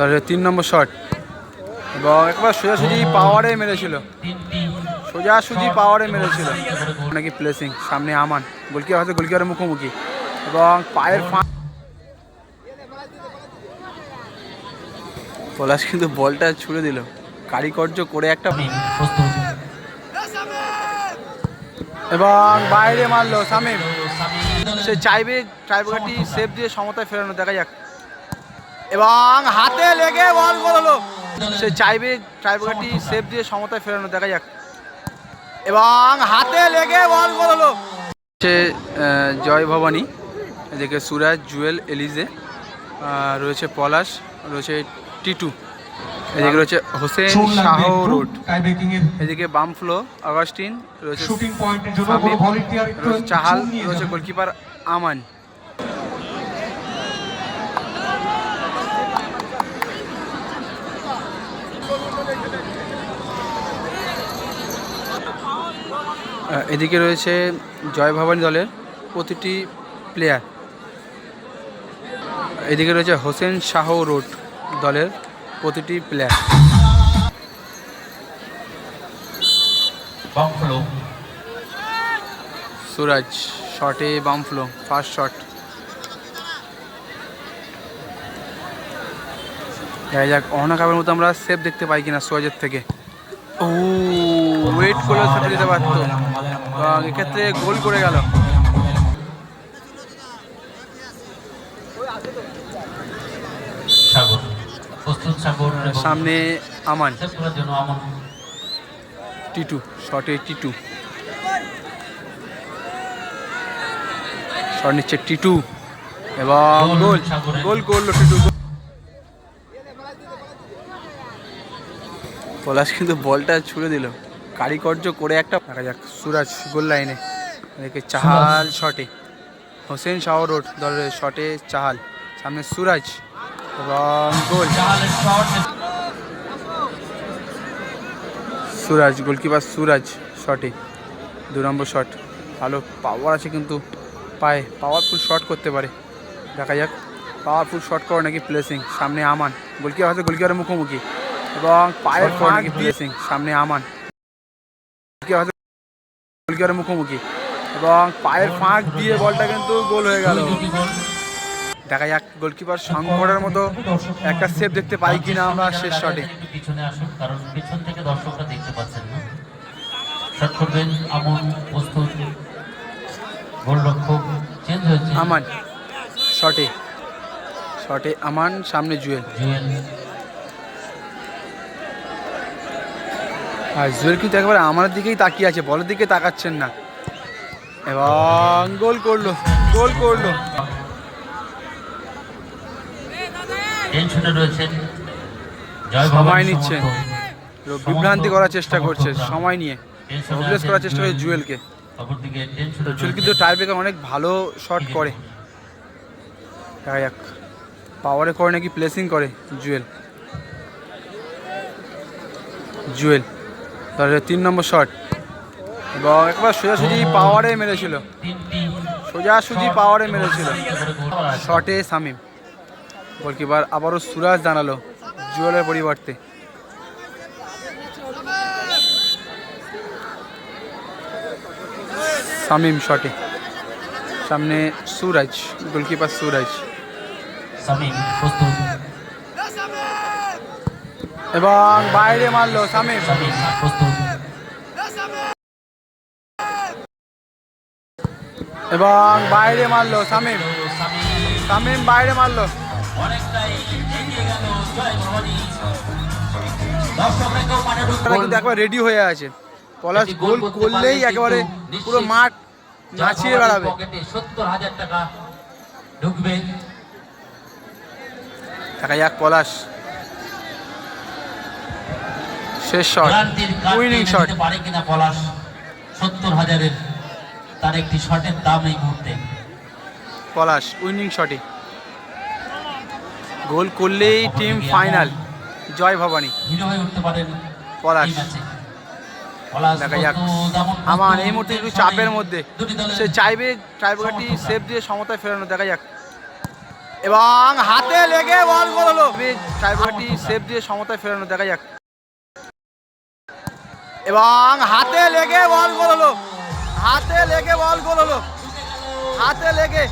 তাহলে তিন নম্বর শট এবং একবার সোজাসুজি পাওয়ারে মেরেছিল। সোজাসুজি পাওয়ারে মেরেছিল। নাকি প্লেসিং সামনে আমান। গোলকিপার হয়তো গোলকিপারের মুখোমুখি। এবং পায়ের ফা পলাশ কিন্তু বলটা ছুড়ে দিল। কারিকর্য করে একটা এবং বাইরে মারলো সামিম। সে চাইবে ট্রাইব্রেকারটি সেফ দিয়ে সমতায় ফেরানো। দেখা যাক। এবং হাতে লেগে বল গোল হলো। সে চাইবে ট্রাইব্রেকারটি সেফ দিয়ে সমতায় ফেরানো দেখা যাক। এবং হাতে লেগে বল গোল হলো। সে জয় ভবানী এদিকে সুরাজ জুয়েল এলিজে রয়েছে পলাশ রয়েছে টিটু এদিকে রয়েছে হোসেন শাহ রোড। এদিকে বাম ফ্লো অগাস্টিন রয়েছে চাহাল রয়েছে গোলকিপার আমান। এদিকে রয়েছে জয় ভবানী দলের প্রতিটি প্লেয়ার এদিকে রয়েছে হোসেন শাহ রোড দলের প্রতিটি প্লেয়ার বামফ্লো সুরাজ শটে বাম ফ্লো ফার্স্ট শট দেখা যাক অহনা কাপের মতো আমরা সেফ দেখতে পাই কিনা সুরাজের থেকে। ও ওয়েট করলে সেফ দিতে পারতো। এবং এক্ষেত্রে গোল করে গেল। সামনে আমান। টিটু শটে টিটু শট নিচ্ছে টিটু এবং গোল গোল গোল করল টিটু পলাশ কিন্তু বলটা ছুড়ে দিল। কারিকর্য করে একটা দেখা যাক সুরাজ গোল লাইনে। এদিকে চাহাল শটে। হোসেন শাহ রোড দলের শটে চাহাল। সামনে সুরাজ এবং গোল। সুরাজ গোলকিপার সুরাজ শটে। দু নম্বর শট। ভালো পাওয়ার আছে কিন্তু পায়ে। পাওয়ারফুল শট করতে পারে। দেখা যাক পাওয়ারফুল শট করে নাকি প্লেসিং সামনে আমান। গোলকিপার হয়তো গোলকিপারের মুখোমুখি। এবং পায়ের পর নাকি প্লেসিং সামনে আমান। গোলকিপারের মুখোমুখি। এবং পায়ের ফাঁক দিয়ে বলটা কিন্তু গোল হয়ে গেল। দেখা যাক গোলকিপার সংকটের মতো একটা সেভ দেখতে পাই কিনা আমরা শেষ শটে পিছনে আসুন কারণ পিছন থেকে দর্শকরা দেখতে পাচ্ছেন না। শট করবেন আমন প্রস্তুত গোলরক্ষক চেঞ্জ হয়েছে। আমান শটে শটে আমান সামনে জুয়েল। জুয়েল। আর জুয়েল কিন্তু একেবারে আমার দিকেই তাকিয়ে আছে বলের দিকে তাকাচ্ছেন না। এবং গোল করল গোল করল। সময় নিচ্ছে। বিভ্রান্তি করার চেষ্টা করছে সময় নিয়ে। টেনশনে করার চেষ্টা করে জুয়েলকে। জুয়েল কিন্তু রয়েছেন। টাই ব্রেকার অনেক ভালো শট করে। পাওয়ারে করে নাকি প্লেসিং করে জুয়েল। জুয়েল। তাহলে তিন নম্বর শট। এবং একবার সোজাসুজি পাওয়ারে মেরেছিল। সোজাসুজি পাওয়ারে মেরেছিল। শটে সামিম। গোলকিপার আবারও সুরাজ জানালো জুয়েলের পরিবর্তে। সামিম শটে। সামনে সুরাজ, গোলকিপার সুরাজ। এবং বাইরে মারলো সামিম। এবং বাইরে মারলো সামিম। সামিম বাইরে মারলো। কিন্তু একবার রেডি হয়ে আছে। পলাশ গোল করলেই একেবারে পুরো মাঠ নাচিয়ে বেড়াবে। সত্তর হাজার টাকা ঢুকবে। দেখা যাক পলাশ। শেষ শট উইনিং শট পারে কিনা পলাশ সত্তর হাজারের তার একটি শটের দাম এই মুহূর্তে। পলাশ উইনিং শটে গোল করলেই টিম ফাইনাল জয় ভবানী। হিরো হয়ে উঠতে পারেন পলাশ। দেখা যাক। আমার এই মুহূর্তে একটু চাপের মধ্যে। সে চাইবে ট্রাইব্রেকারটি সমর্থকরা। সেফ দিয়ে সমতায় ফেরানো। দেখা যাক। এবং হাতে লেগে বল গোল হলো। ট্রাইব্রেকারটি সেভ দিয়ে সমতায় ফেরানো। দেখা যাক। এবং হাতে লেগে বল গোল হলো। হাতে লেগে বল গোল হলো। হাতে লেগে